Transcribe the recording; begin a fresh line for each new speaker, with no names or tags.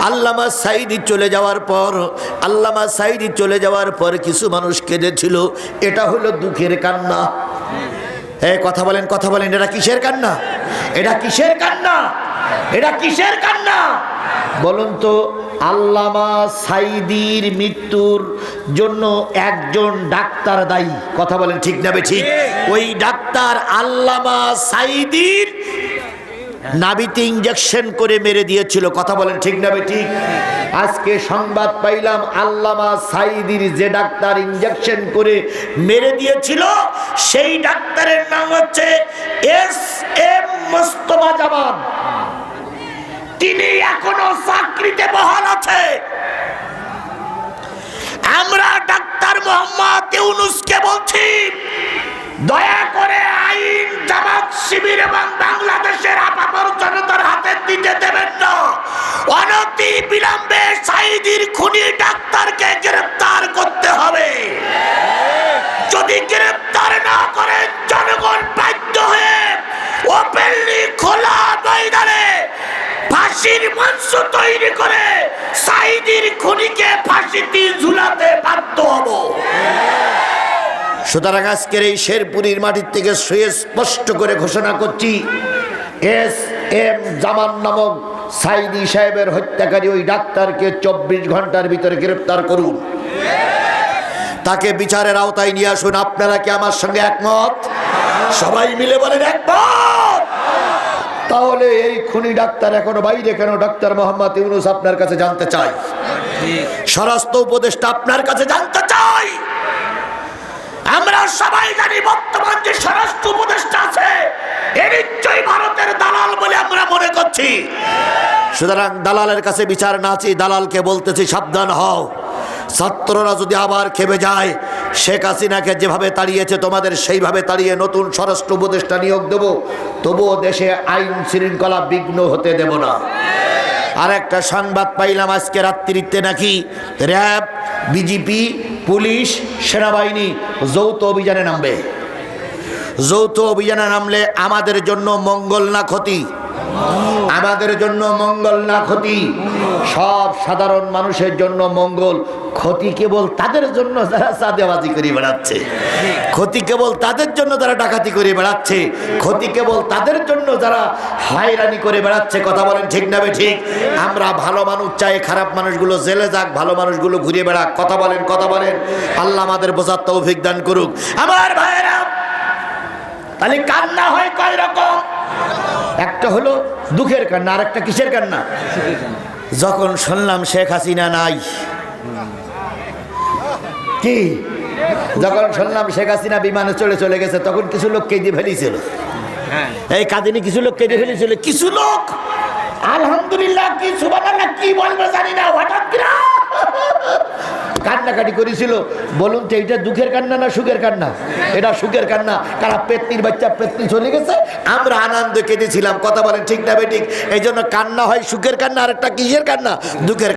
আল্লামা সাইদি চলে যাওয়ার পর আল্লামা সাইদি চলে যাওয়ার পর কিছু মানুষ কেঁদেছিল এটা হলো দুঃখের কান্না। হ্যাঁ কথা বলেন কথা বলেন এটা কিসের কান্না? এটা কিসের কান্না? এটা কিসের কান্না? বলুন তো আল্লামা সাইদির মৃত্যুর জন্য একজন ডাক্তার দায়ী। কথা বলেন ঠিক না বে ঠিক। ওই ডাক্তার আল্লামা সাইদির নাবিতে ইঞ্জেকশন করে মেরে দিয়েছিল। কথা বলেন ঠিক না ঠিক আজকে সংবাদ পাইলাম আল্লামা সাইদির যে ডাক্তার ইঞ্জেকশন করে মেরে দিয়েছিল, সেই ডাক্তারের নাম হচ্ছে এস এম মোস্তফা জামান। তিনি এখনও চাকরিতে বহাল আছে। শিবির এবং বাংলাদেশের আপামর জনতার হাতে দিতে দেবেন না। অনতি বিলম্বে সাইদির খুনি ডাক্তারকে গ্রেফতার করতে হবে। যদি গ্রেফতার না করেন জনগণ বাধ্য হয়ে ওপেনলি খোলা ময়দানে ফাঁসির মঞ্চ তৈরি করে সাইদির খুনিকে ফাঁসিতে ঝুলাতে বাধ্য হব। সুতরাং আজকের এই শেরপুরীর মাটির থেকে শুয়ে স্পষ্ট করে ঘোষণা করছি এস এম জামান নামক সাইদি সাহেবের হত্যাকারী ওই ডাক্তারকে চব্বিশ ঘণ্টার ভিতরে গ্রেপ্তার করুন। তাকে বিচারের আওতায় নিয়ে আসুন আপনারা কি আমার সঙ্গে একমত? সবাই মিলে বলেন একমত! তাহলে এই খুনি ডাক্তার এখনও বাইরে কেন? ডাক্তার মোহাম্মদ ইউনুস আপনার কাছে জানতে চাই স্বরাষ্ট্র উপদেষ্টা আপনার কাছে জানতে চাই আমরা সবাই জানি বর্তমান যে স্বরাষ্ট্র উপদেষ্টা আছে, এ নিশ্চয়ই ভারতের দালাল বলে আমরা মনে করছি। সুতরাং দালালের কাছে বিচার না চেয়ে দালালকে বলতেছি, সাবধান হও। ছাত্ররা যদি আবার খেপে যায়, শেখ হাসিনাকে যেভাবে তাড়িয়েছে, তোমাদের সেইভাবে তাড়িয়ে নতুন স্বরাষ্ট্র উপদেষ্টা নিয়োগ দেব, তবুও দেশে আইন শৃঙ্খলা বিঘ্ন হতে দেব না। আর একটা সংবাদ পাইলাম আজকে রাত্রিতে নাকি, র্যাব, বিজেপি পুলিশ সেনাবাহিনী যৌথ অভিযানে নামবে। যৌথ অভিযানে নামলে আমাদের জন্য মঙ্গল না ক্ষতি। আমাদের জন্য মঙ্গল না ক্ষতি। সব সাধারণ মানুষের জন্য মঙ্গল। ক্ষতি কেবল তাদের জন্য যারা চাঁদেবাজি করে বেড়াচ্ছে। ক্ষতি কেবল তাদের জন্য যারা ডাকাতি করে বেড়াচ্ছে। ক্ষতি কেবল তাদের জন্য যারা হায়রানি করে বেড়াচ্ছে। কথা বলেন ঠিক না বে ঠিক? আমরা ভালো মানুষ চাই, খারাপ মানুষগুলো জেলে যাক, ভালো মানুষগুলো ঘুরে বেড়াক। কথা বলেন কথা বলেন। আল্লাহ আমাদের বোঝার তৌফিক দান করুক। আমার ভাইয়েরা, তাহলে কান্না হয় কয় রকম? একটা হলো দুঃখের কান্না আর একটা কিসের কান্না? যখন শুনলাম শেখ হাসিনা নাই। কি? যখন শুনলাম শেখ হাসিনা বিমানে চলে চলে গেছে তখন কিছু লোক কেঁদে ফেলেছিল। এই কাঁদিনি কিছু লোক কেঁদে ফেলেছিল। কিছু লোক? আলহামদুলিল্লাহ কি সুবহানাল্লাহ কি বলবে জানি না হঠাৎ কান্নাকাটি করেছিল। বলুন তো, এইটা দুঃখের কান্না না সুখের কান্না? এটা সুখের কান্না। কারা পেতনির বাচ্চা পেতনি চলে গেছে? আমরা আনন্দ কেঁদেছিলাম। কথা বলেন ঠিক না বেঠিক এই জন্য কান্না হয় সুখের কান্না আর একটা কিসের কান্না? দুঃখের